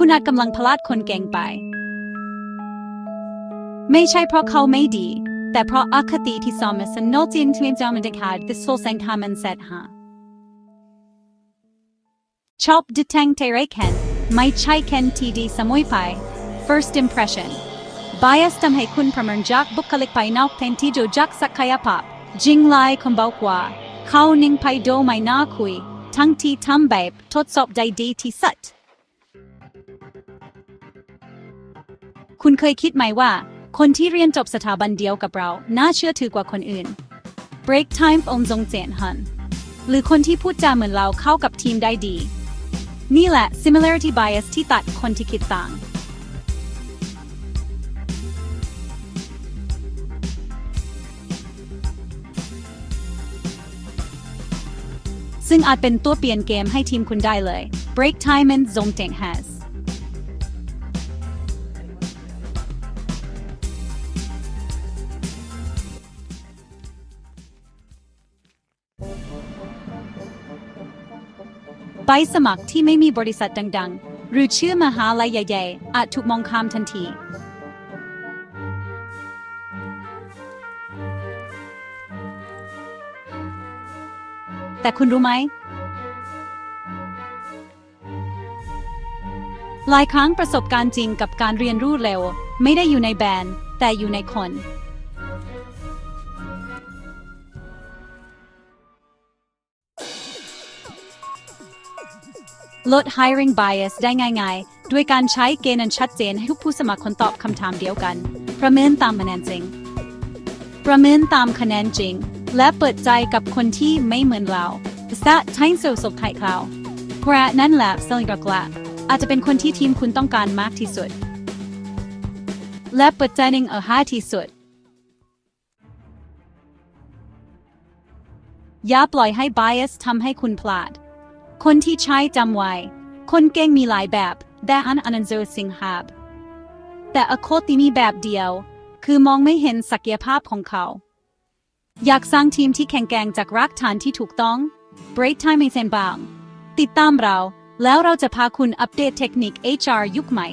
คุณอาจกำลังพลาดคนเก่งไป ไม่ใช่เพราะเขาไม่ดี แต่เพราะอคติที่สอมสนอจินทวีจอมันเด็กหาดิสโซแสงคามันเซตฮะชอบดิแทงเทเรเคนไม่ใช่เคนทีดีสมุยไป first impression bias ทำให้คุณประเมินจากบุคลิกภายนอกแทนที่จะจากศักยภาพจริงไลคุณบอกว่าเขานิ่งไปโดไม่น่าคุย ทั้งที่ทำแบบทดสอบได้ดีที่สุด คุณเคยคิดไหมว่า คนที่เรียนจบสถาบันเดียวกับเรา น่าเชื่อถือกว่าคนอื่น break time องจงเจนหันหรือคนที่พูดจาเหมือนเราเข้ากับทีมได้ดี นี่แหละ similarity bias ที่ตัดคนที่คิดต่าง ซึ่งอาจเป็นตัวเปลี่ยนเกมให้ทีมคุณได้เลย break time and zone t e n has ใบสมัครที่ไม่มีบริษัทดัง ๆ หรือชื่อมหาลัยใหญ่ๆอาจถูกมองข้ามทันทีแต่คุณรู้ไหม หลายครั้งประสบการณ์จริงกับการเรียนรู้เร็ว ไม่ได้อยู่ในแบรนด์แต่อยู่ในคน ลด hiring bias ได้ง่ายๆ ด้วยการใช้เกณฑ์อันชัดเจนให้ทุกผู้สมัครคนตอบคำถามเดียวกัน ประเมินตามคะแนนจริง ประเมินตามคะแนนจริง และเปิดใจกับคนที่ไม่เหมือนเราสะใช้โซสบไทยคลาวเพราะนั่นแหละสลิงกละอาจจะเป็นคนที่ทีมคุณต้องการมากที่สุด และเปิดใจหนึ่งเอาห้าที่สุดอย่าปล่อยให้ bias ทำให้คุณพลาด คนที่ใช้จำไว้ คนเก่งมีหลายแบบแต่อันอันนันเจอสิงหาบ แต่อโคติมีแบบเดียว คือมองไม่เห็นศักยภาพของเขา อยากสร้างทีมที่แข็งแกร่งจากรากฐานที่ถูกต้อง Break Time ไม่เซนบาง ติดตามเรา แล้วเราจะพาคุณอัปเดตเทคนิค HR ยุคใหม่